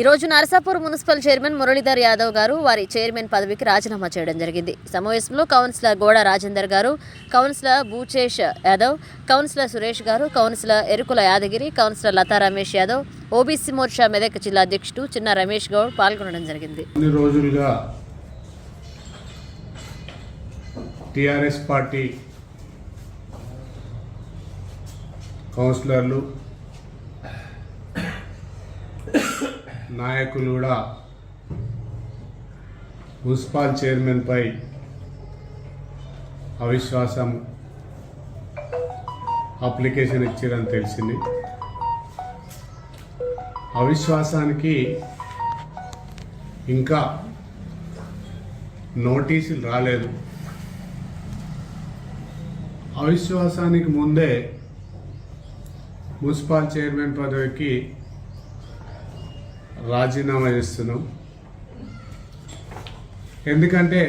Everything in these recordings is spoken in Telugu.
ఈరోజు నరసాపూర్ మున్సిపల్ చైర్మన్ మురళీధర్ యాదవ్ గారు వారి చైర్మన్ పదవికి రాజీనామా చేయడం జరిగింది. సమావేశంలో కౌన్సిలర్ గోడ రాజేందర్ గారు కౌన్సిలర్ భూచేష్ యాదవ్ కౌన్సిలర్ సురేష్ గారు councillor Erukula Yadagiri councillor Latha Ramesh Yadav OBC Morcha Medak జిల్లా అధ్యక్షుడు చిన్న రమేష్ గౌడ్ పాల్గొనడం జరిగింది. కొన్ని రోజులుగా టిఆర్ఎస్ పార్టీ కౌన్సిలర్లు నాయకులు కూడా మున్సిపల్ చైర్మన్పై అవిశ్వాసం అప్లికేషన్ ఇచ్చారని తెలిసింది. అవిశ్వాసానికి ఇంకా నోటీసులు రాలేదు. అవిశ్వాసానికి ముందే మున్సిపాల్ చైర్మన్ పదవికి రాజీనామా చేస్తున్నాం. ఎందుకంటే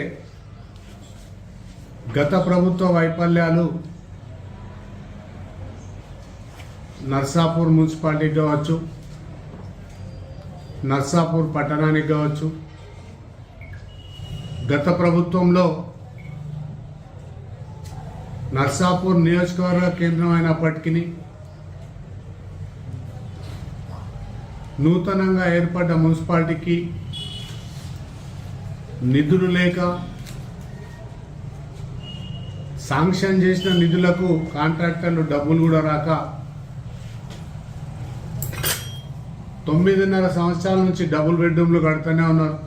గత ప్రభుత్వ వైఫల్యాలు నర్సాపూర్ మున్సిపాలిటీకి కావచ్చు నర్సాపూర్ పట్టణానికి కావచ్చు గత ప్రభుత్వంలో నర్సాపూర్ నియోజకవర్గ కేంద్రం అయినప్పటికీ నూతనంగా ఏర్పడ్డ మున్సిపాలిటీకి నిధులు లేక శాంక్షన్ చేసిన నిధులకు కాంట్రాక్టర్లు డబ్బులు కూడా రాక తొమ్మిదిన్నర సంవత్సరాల నుంచి డబుల్ బెడ్రూమ్లు కడుతూనే ఉన్నారు.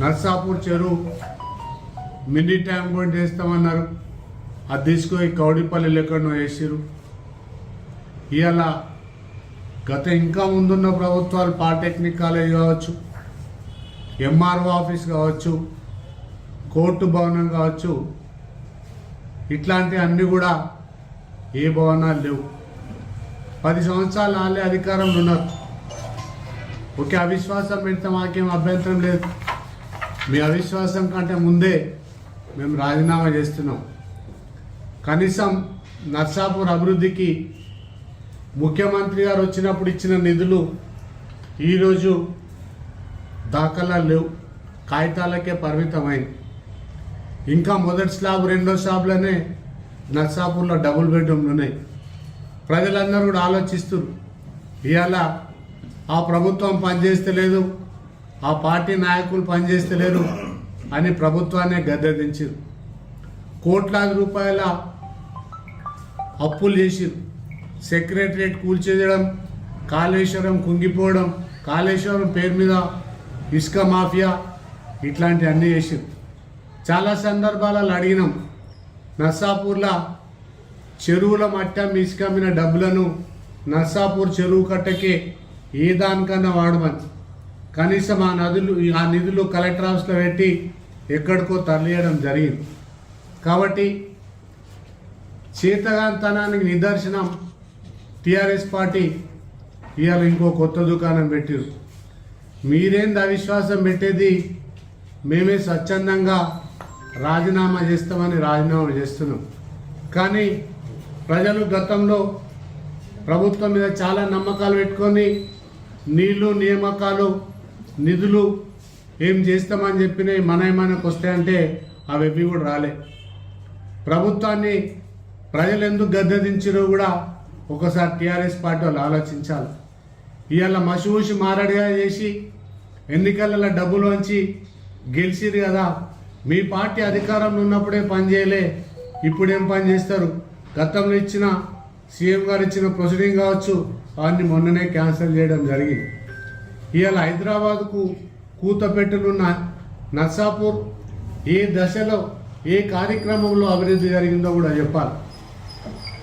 నర్సాపూర్ చెరువు మినీ ట్యాంక్ కూడా చేస్తామన్నారు అది తీసుకొని కౌడిపల్లి ఎక్కడనో వేసిరు ఇవాళ గత ఇంకా ముందున్న ప్రభుత్వాలు పాలిటెక్నిక్ కాలేజ్ కావచ్చు ఎంఆర్ఓ ఆఫీస్ కావచ్చు కోర్టు భవనం కావచ్చు ఇట్లాంటి అన్నీ కూడా ఏ భవనాలు లేవు. పది సంవత్సరాలు వాళ్ళే అధికారంలో ఉన్నారు. ఒకే అవిశ్వాసం పెడితే మాకేం అభ్యంతరం లేదు. మీ అవిశ్వాసం కంటే ముందే మేము రాజీనామా చేస్తున్నాం. కనీసం నర్సాపూర్ అభివృద్ధికి ముఖ్యమంత్రి గారు వచ్చినప్పుడు ఇచ్చిన నిధులు ఈరోజు దాఖలా లేవు. కాగితాలకే పరిమితమైంది. ఇంకా మొదటి స్లాబ్ రెండో స్లాబ్లోనే నర్సాపూర్లో డబుల్ బెడ్రూమ్లు ఉన్నాయి ప్రజలందరూ కూడా ఆలోచిస్తున్నారు. ఇవాళ ఆ ప్రభుత్వం పనిచేస్తలేదు ఆ పార్టీ నాయకులు పనిచేస్తలేరు అని ప్రభుత్వాన్ని గద్దెదించారు. కోట్లాది రూపాయల అప్పులు చేసిరు సెక్రటరియట్ కూల్చేయడం కాళేశ్వరం కుంగిపోవడం కాళేశ్వరం పేరు మీద ఇసుక మాఫియా ఇట్లాంటివన్నీ అన్నీ చాలా సందర్భాలలో అడిగినాం నర్సాపూర్లో చెరువుల మట్టం ఇసుకమ్మిన డబ్బులను నర్సాపూర్ చెరువు కట్టకే ఏ దానికన్నా వాడమని. కనీసం ఆ నదులు ఆ నిధులు కలెక్టర్ హౌస్లో పెట్టి ఎక్కడికో తరలియడం జరిగింది. కాబట్టి చేతగాంతనానికి నిదర్శనం టీఆర్ఎస్ పార్టీ ఇవాళ ఇంకో కొత్త దుకాణం పెట్టారు. మీరేంది అవిశ్వాసం పెట్టేది? మేమే స్వచ్ఛందంగా రాజీనామా చేస్తామని రాజీనామా చేస్తున్నాం. కానీ ప్రజలు గతంలో ప్రభుత్వం మీద చాలా నమ్మకాలు పెట్టుకొని నీళ్ళు నియామకాలు నిధులు ఏం చేస్తామని చెప్పినవి మన ఏమైనాకి వస్తాయంటే అవి ఎవి కూడా రాలే. ప్రభుత్వాన్ని ప్రజలు ఎందుకు గద్దెదించారో కూడా ఒకసారి టీఆర్ఎస్ పార్టీ వాళ్ళు ఆలోచించాలి. ఇవాళ మసిమూసి మారడిగా చేసి ఎన్నికలలో డబ్బులోంచి గెలిచిరు కదా. మీ పార్టీ అధికారంలో ఉన్నప్పుడే పని చేయలే. ఇప్పుడేం పని చేస్తారు? గతంలో ఇచ్చిన సీఎం గారు ఇచ్చిన ప్రొసీడింగ్ కావచ్చు అవన్నీ మొన్ననే క్యాన్సిల్ చేయడం జరిగింది. ఇవాళ హైదరాబాద్కు కూతపెట్టనున్న నర్సాపూర్ ఏ దశలో ఏ కార్యక్రమంలో అభివృద్ధి జరిగిందో కూడా చెప్పాలి.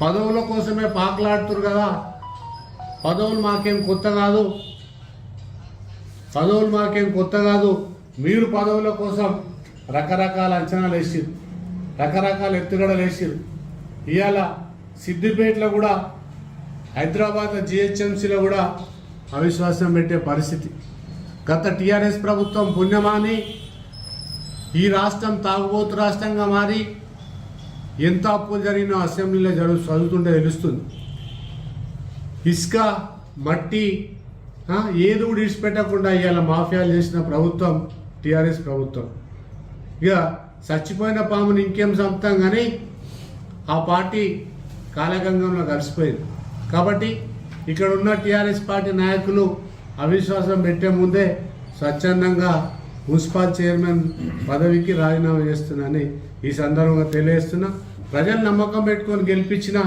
పదవుల కోసమే పాకలాడుతురు కదా. పదవులు మాకేం కొత్త కాదు. పదవులు మాకేం కొత్త కాదు. మీరు పదవుల కోసం రకరకాల అంచనాలు వేసిరు రకరకాల ఎత్తుగడలు వేసిరు ఇవాళ సిద్దిపేటలో కూడా హైదరాబాద్ జిహెచ్ఎంసీలో కూడా అవిశ్వాసం పెట్టే పరిస్థితి. గత టీఆర్ఎస్ ప్రభుత్వం పుణ్యమాని ఈ రాష్ట్రం తాగుబోతు రాష్ట్రంగా మారి ఎంత అప్పులు జరిగినా అసెంబ్లీలో జరుగు చదువుతుంటే తెలుస్తుంది. ఇసుక మట్టి ఏది కూడా ఇడిచిపెట్టకుండా ఇవాళ మాఫియాలు చేసిన ప్రభుత్వం టీఆర్ఎస్ ప్రభుత్వం. ఇక చచ్చిపోయిన పాముని ఇంకేం చంపుతాం కానీ ఆ పార్టీ కాలగంగంలో కలిసిపోయింది. కాబట్టి ఇక్కడ ఉన్న టీఆర్ఎస్ పార్టీ నాయకులు అవిశ్వాసం పెట్టే ముందే స్వచ్ఛందంగా మున్సిపల్ చైర్మన్ పదవికి రాజీనామా చేస్తున్నానని ఈ సందర్భంగా తెలియజేస్తున్నా. ప్రజలు నమ్మకం పెట్టుకొని గెలిపించిన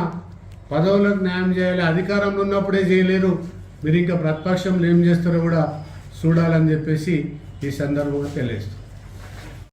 పదవులకు న్యాయం చేయాలి. అధికారంలో ఉన్నప్పుడే చేయలేరు. మీరు ఇంకా ప్రతిపక్షంలో ఏం చేస్తారో కూడా చూడాలని చెప్పేసి ఈ సందర్భంగా తెలియజేస్తున్నాను